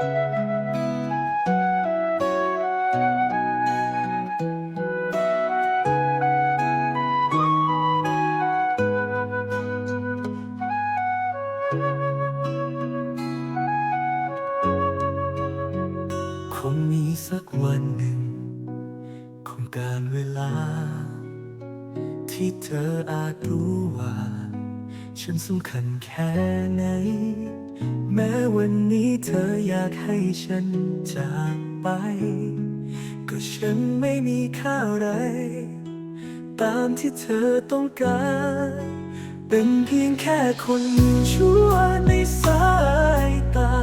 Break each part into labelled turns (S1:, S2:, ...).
S1: คงมีสักวันหนึ่ง คงการเวลา ที่เธออาจรู้ว่า ฉันสำคัญแค่ไหน เธออยากให้ฉันจากไป ก็ฉันไม่มีค่าอะไร ตามที่เธอต้องการ เป็นเพียงแค่คนชั่วในสายตา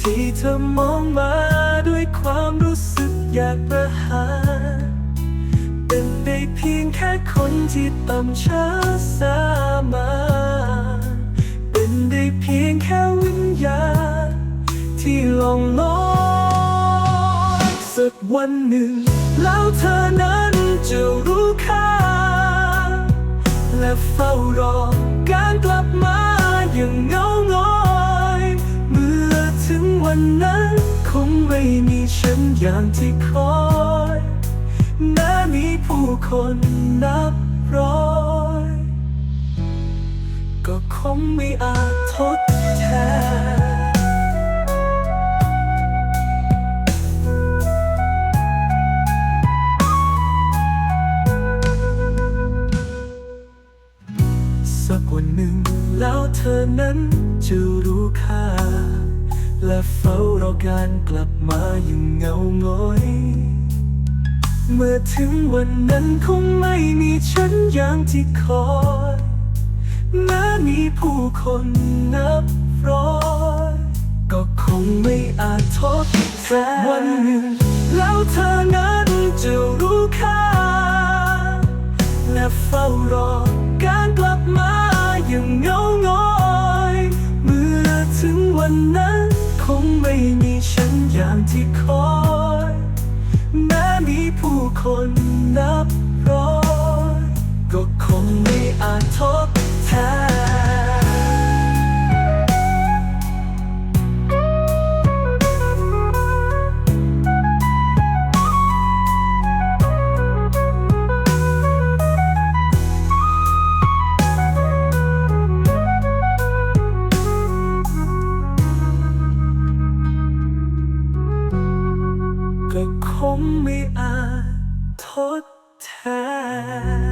S1: ที่เธอมองมาด้วยความรู้สึกอยากประหารเป็นได้เพียงแค่คนที่ต่ำช้าสามา สักวันหนึ่ง แล้วเธอนั้นจะรู้ค่า และเฝ้ารอการกลับมาอย่างเงางอยเมื่อถึงวันนั้น คงไม่มีฉันอย่างที่คอยแม้มีผู้คนนับร้อยก็คงไม่อาจทดแทน เธอนั้นจะรู้ค่า และเฝ้ารอการกลับมาอย่างเงาหงอย เมื่อถึงวันนั้นคงไม่มีฉันอย่างที่คอยและมีผู้คนนับร้อยก็คงไม่อาจทดแทนวันหนึ่งแล้วเธอนั้นจะรู้ค่าและเฝ้ารอ วันนั้นคงไม่มีฉันอย่างที่คอย แม้มีผู้คนนับร้อย ก็คงไม่อาจทดแทน ก็คงไม่อาจทดแทน